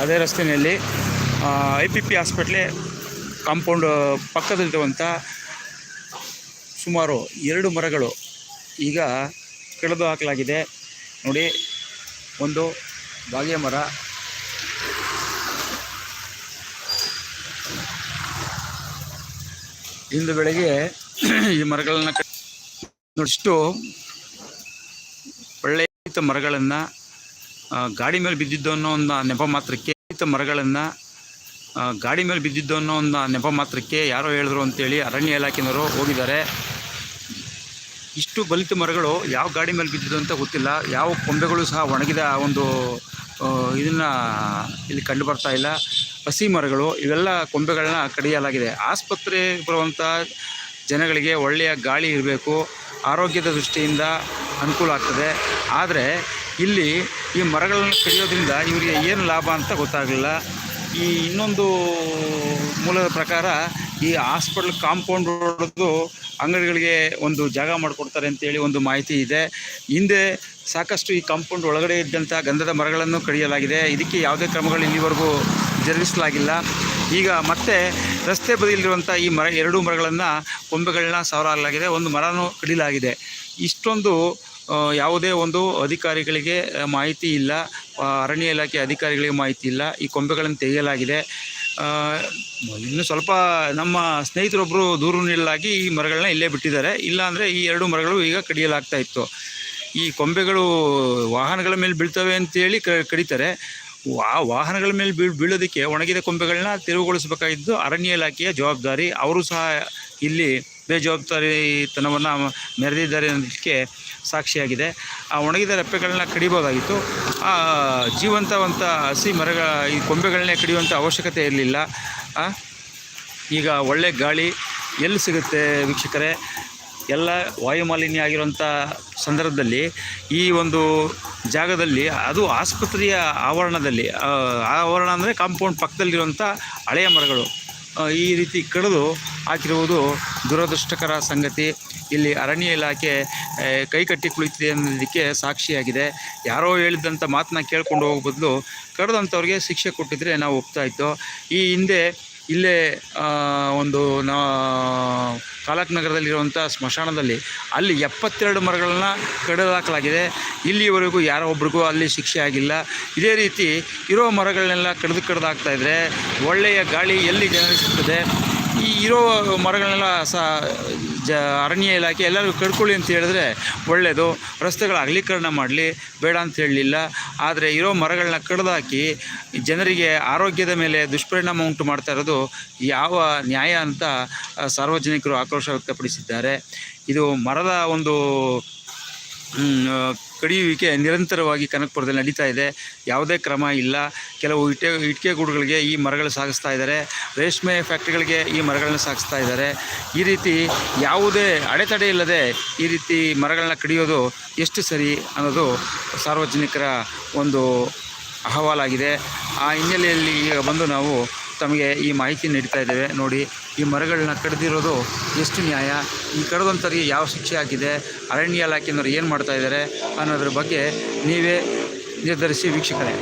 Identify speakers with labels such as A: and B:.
A: ಅದೇ ರಸ್ತೆಯಲ್ಲಿ I P P ಹಾಸ್ಪಿಟ್ಲೆ ಕಾಂಪೌಂಡ್ ಪಕ್ಕದಲ್ಲಿರುವಂಥ ಸುಮಾರು ಎರಡು ಮರಗಳು ಈಗ ಕೆಳದು ಹಾಕಲಾಗಿದೆ. ನೋಡಿ, ಒಂದು ಬಾಗಿಯ ಮರ. ಇಂದು ಬೆಳಗ್ಗೆ ಈ ಮರಗಳನ್ನು ನೋಡಷ್ಟು ಒಳ್ಳೆಯ ಮರಗಳನ್ನು ಗಾಡಿ ಮೇಲೆ ಬಿದ್ದಿದ್ದು ಅನ್ನೋ ಒಂದು ನೆಪ ಮಾತ್ರಕ್ಕೆ ಮರಗಳನ್ನು ಗಾಡಿ ಮೇಲೆ ಬಿದ್ದಿದ್ದು ಅನ್ನೋ ಒಂದು ನೆಪ ಮಾತ್ರಕ್ಕೆ ಯಾರೋ ಹೇಳಿದ್ರು ಅಂತೇಳಿ ಅರಣ್ಯ ಇಲಾಖೆನವರು ಹೋಗಿದ್ದಾರೆ. ಇಷ್ಟು ಬಲಿತ ಮರಗಳು ಯಾವ ಗಾಡಿ ಮೇಲೆ ಬಿದ್ದಿದ್ದು ಅಂತ ಗೊತ್ತಿಲ್ಲ. ಯಾವ ಕೊಂಬೆಗಳು ಸಹ ಒಣಗಿದ ಒಂದು ಇದನ್ನು ಇಲ್ಲಿ ಕಂಡು ಬರ್ತಾ ಇಲ್ಲ. ಹಸಿ ಮರಗಳು ಇವೆಲ್ಲ ಕೊಂಬೆಗಳನ್ನ ಕಡಿಯಲಾಗಿದೆ. ಆಸ್ಪತ್ರೆ ಬರುವಂಥ ಜನಗಳಿಗೆ ಒಳ್ಳೆಯ ಗಾಳಿ ಇರಬೇಕು. ಆರೋಗ್ಯದ ದೃಷ್ಟಿಯಿಂದ ಅನುಕೂಲ ಆಗ್ತದೆ. ಆದರೆ ಇಲ್ಲಿ ಈ ಮರಗಳನ್ನು ಕಡಿಯೋದ್ರಿಂದ ಇವರಿಗೆ ಏನು ಲಾಭ ಅಂತ ಗೊತ್ತಾಗಲಿಲ್ಲ. ಈ ಇನ್ನೊಂದು ಮೂಲದ ಪ್ರಕಾರ ಈ ಹಾಸ್ಪಿಟ್ಲ್ ಕಾಂಪೌಂಡ್ ಹೊಡೆದು ಅಂಗಡಿಗಳಿಗೆ ಒಂದು ಜಾಗ ಮಾಡಿಕೊಡ್ತಾರೆ ಅಂತೇಳಿ ಒಂದು ಮಾಹಿತಿ ಇದೆ. ಹಿಂದೆ ಸಾಕಷ್ಟು ಈ ಕಾಂಪೌಂಡ್ ಒಳಗಡೆ ಇದ್ದಂಥ ಗಂಧದ ಮರಗಳನ್ನು ಕಡಿಯಲಾಗಿದೆ. ಇದಕ್ಕೆ ಯಾವುದೇ ಕ್ರಮಗಳು ಇಲ್ಲಿವರೆಗೂ ಜರುಗಿಸಲಾಗಿಲ್ಲ. ಈಗ ಮತ್ತೆ ರಸ್ತೆ ಬದಿಯಲ್ಲಿರುವಂಥ ಈ ಮರ, ಎರಡೂ ಮರಗಳನ್ನು ಕೊಂಬೆಗಳನ್ನ ಸವರಲಾಗಿದೆ. ಒಂದು ಮರನೂ ಕಡಿಲಾಗಿದೆ. ಇಷ್ಟೊಂದು ಯಾವುದೇ ಒಂದು ಅಧಿಕಾರಿಗಳಿಗೆ ಮಾಹಿತಿ ಇಲ್ಲ. ಅರಣ್ಯ ಇಲಾಖೆ ಅಧಿಕಾರಿಗಳಿಗೆ ಮಾಹಿತಿ ಇಲ್ಲ. ಈ ಕೊಂಬೆಗಳನ್ನು ತೆಗೆಯಲಾಗಿದೆ. ಇನ್ನು ಸ್ವಲ್ಪ ನಮ್ಮ ಸ್ನೇಹಿತರೊಬ್ಬರು ದೂರು ನೀಡಲಾಗಿ ಈ ಮರಗಳನ್ನ ಇಲ್ಲೇ ಬಿಟ್ಟಿದ್ದಾರೆ. ಇಲ್ಲಾಂದರೆ ಈ ಎರಡು ಮರಗಳು ಈಗ ಕಡಿಯಲಾಗ್ತಾ ಇತ್ತು. ಈ ಕೊಂಬೆಗಳು ವಾಹನಗಳ ಮೇಲೆ ಬೀಳ್ತವೆ ಅಂತೇಳಿ ಕ ಕಡಿತಾರೆ ಆ ವಾಹನಗಳ ಮೇಲೆ ಬೀಳ್, ಬೀಳೋದಕ್ಕೆ ಒಣಗಿದ ಕೊಂಬೆಗಳನ್ನ ತೆರವುಗೊಳಿಸಬೇಕಾಗಿದ್ದು ಅರಣ್ಯ ಇಲಾಖೆಯ ಜವಾಬ್ದಾರಿ. ಅವರು ಸಹ ಇಲ್ಲಿ ಬೇಜವಾಬ್ದಾರಿತನವನ್ನು ಮೆರೆದಿದ್ದಾರೆ ಅನ್ನೋದಕ್ಕೆ ಸಾಕ್ಷಿಯಾಗಿದೆ. ಆ ಒಣಗಿದ ರೆಪ್ಪೆಗಳನ್ನ ಕಡಿಬೋದಾಗಿತ್ತು ಆ ಜೀವಂತವಂತ ಹಸಿ ಮರಗಳ, ಈ ಕೊಂಬೆಗಳನ್ನೇ ಕಡಿಯುವಂಥ ಅವಶ್ಯಕತೆ ಇರಲಿಲ್ಲ. ಈಗ ಒಳ್ಳೆ ಗಾಳಿ ಎಲ್ಲಿ ಸಿಗುತ್ತೆ ವೀಕ್ಷಕರೇ? ಎಲ್ಲ ವಾಯುಮಾಲಿನ್ಯ ಆಗಿರುವಂಥ ಸಂದರ್ಭದಲ್ಲಿ, ಈ ಒಂದು ಜಾಗದಲ್ಲಿ, ಅದು ಆಸ್ಪತ್ರೆಯ ಆವರಣದಲ್ಲಿ ಆವರಣ ಅಂದರೆ ಕಾಂಪೌಂಡ್ ಪಕ್ಕದಲ್ಲಿರುವಂಥ ಹಳೆಯ ಮರಗಳು ಈ ರೀತಿ ಕಡಿದು ಹಾಕಿರುವುದು ದುರದೃಷ್ಟಕರ ಸಂಗತಿ. ಇಲ್ಲಿ ಅರಣ್ಯ ಇಲಾಖೆ ಕೈಕಟ್ಟಿ ಕುಳಿತಿದೆ ಅನ್ನೋದಕ್ಕೆ ಸಾಕ್ಷಿಯಾಗಿದೆ. ಯಾರೋ ಹೇಳಿದಂಥ ಮಾತನ್ನ ಕೇಳ್ಕೊಂಡು ಹೋಗೋ ಬದಲು ಕರೆದಂಥವ್ರಿಗೆ ಶಿಕ್ಷೆ ಕೊಟ್ಟಿದ್ರೆ ನಾವು ಒಪ್ತಾ ಇತ್ತು ಈ ಹಿಂದೆ ಇಲ್ಲೇ ಒಂದು, ನಾ, ಕಾಲಕ್ ನಗರದಲ್ಲಿರುವಂಥ ಸ್ಮಶಾನದಲ್ಲಿ ಅಲ್ಲಿ ಎಪ್ಪತ್ತೆರಡು ಮರಗಳನ್ನ ಕಡಿದಾಕಲಾಗಿದೆ. ಇಲ್ಲಿವರೆಗೂ ಯಾರೋ ಒಬ್ರಿಗೂ ಅಲ್ಲಿ ಶಿಕ್ಷೆ ಆಗಿಲ್ಲ. ಇದೇ ರೀತಿ ಇರೋ ಮರಗಳನ್ನೆಲ್ಲ ಕಡಿದು ಇದ್ದರೆ ಒಳ್ಳೆಯ ಗಾಳಿ ಎಲ್ಲಿ ಜನರಿಸುತ್ತದೆ ಈ ಇರೋ ಮರಗಳನ್ನೆಲ್ಲ ಸಹ, ಜ, ಅರಣ್ಯ ಇಲಾಖೆ ಎಲ್ಲರಿಗೂ ಕಡ್ಕೊಳ್ಳಿ ಅಂತ ಹೇಳಿದ್ರೆ ಒಳ್ಳೆಯದು ರಸ್ತೆಗಳ ಅಗಲೀಕರಣ ಮಾಡಲಿ, ಬೇಡ ಅಂತ ಹೇಳಲಿಲ್ಲ. ಆದರೆ ಇರೋ ಮರಗಳನ್ನ ಕಡ್ದಾಕಿ ಜನರಿಗೆ ಆರೋಗ್ಯದ ಮೇಲೆ ದುಷ್ಪರಿಣಾಮ ಉಂಟು ಮಾಡ್ತಾ ಇರೋದು ಯಾವ ನ್ಯಾಯ ಅಂತ ಸಾರ್ವಜನಿಕರು ಆಕ್ರೋಶ ವ್ಯಕ್ತಪಡಿಸಿದ್ದಾರೆ. ಇದು ಮರದ ಒಂದು ಕಡಿಯುವಿಕೆ ನಿರಂತರವಾಗಿ ಕನಕಪುರದಲ್ಲಿ ನಡೀತಾ ಇದೆ. ಯಾವುದೇ ಕ್ರಮ ಇಲ್ಲ. ಕೆಲವು ಇಟ್ಟೆ ಇಟ್ಟಿಗೆ ಗೂಡುಗಳಿಗೆ ಈ ಮರಗಳು ಸಾಗಿಸ್ತಾ ಇದ್ದಾರೆ. ರೇಷ್ಮೆ ಫ್ಯಾಕ್ಟ್ರಿಗಳಿಗೆ ಈ ಮರಗಳನ್ನು ಸಾಗಿಸ್ತಾ ಇದ್ದಾರೆ. ಈ ರೀತಿ ಯಾವುದೇ ಅಡೆತಡೆ ಇಲ್ಲದೆ ಈ ರೀತಿ ಮರಗಳನ್ನ ಕಡಿಯೋದು ಎಷ್ಟು ಸರಿ ಅನ್ನೋದು ಸಾರ್ವಜನಿಕರ ಒಂದು ಅಹವಾಲಾಗಿದೆ. ಆ ಹಿನ್ನೆಲೆಯಲ್ಲಿ ಈಗ ಬಂದು ನಾವು ತಮಗೆ ಈ ಮಾಹಿತಿ ನೀಡ್ತಾ ಇದ್ದೇವೆ. ನೋಡಿ, ಈ ಮರಗಳನ್ನ ಕಡಿದಿರೋದು ಎಷ್ಟು ನ್ಯಾಯ? ಈ ಕಡಿದಂಥವ್ರಿಗೆ ಯಾವ ಶಿಕ್ಷೆ ಆಗಿದೆ ಅರಣ್ಯ ಇಲಾಖೆಯವರು ಏನು ಮಾಡ್ತಾ ಇದ್ದಾರೆ ಅನ್ನೋದ್ರ ಬಗ್ಗೆ ನೀವೇ ನಿರ್ಧರಿಸಿ ವೀಕ್ಷಕರೇ.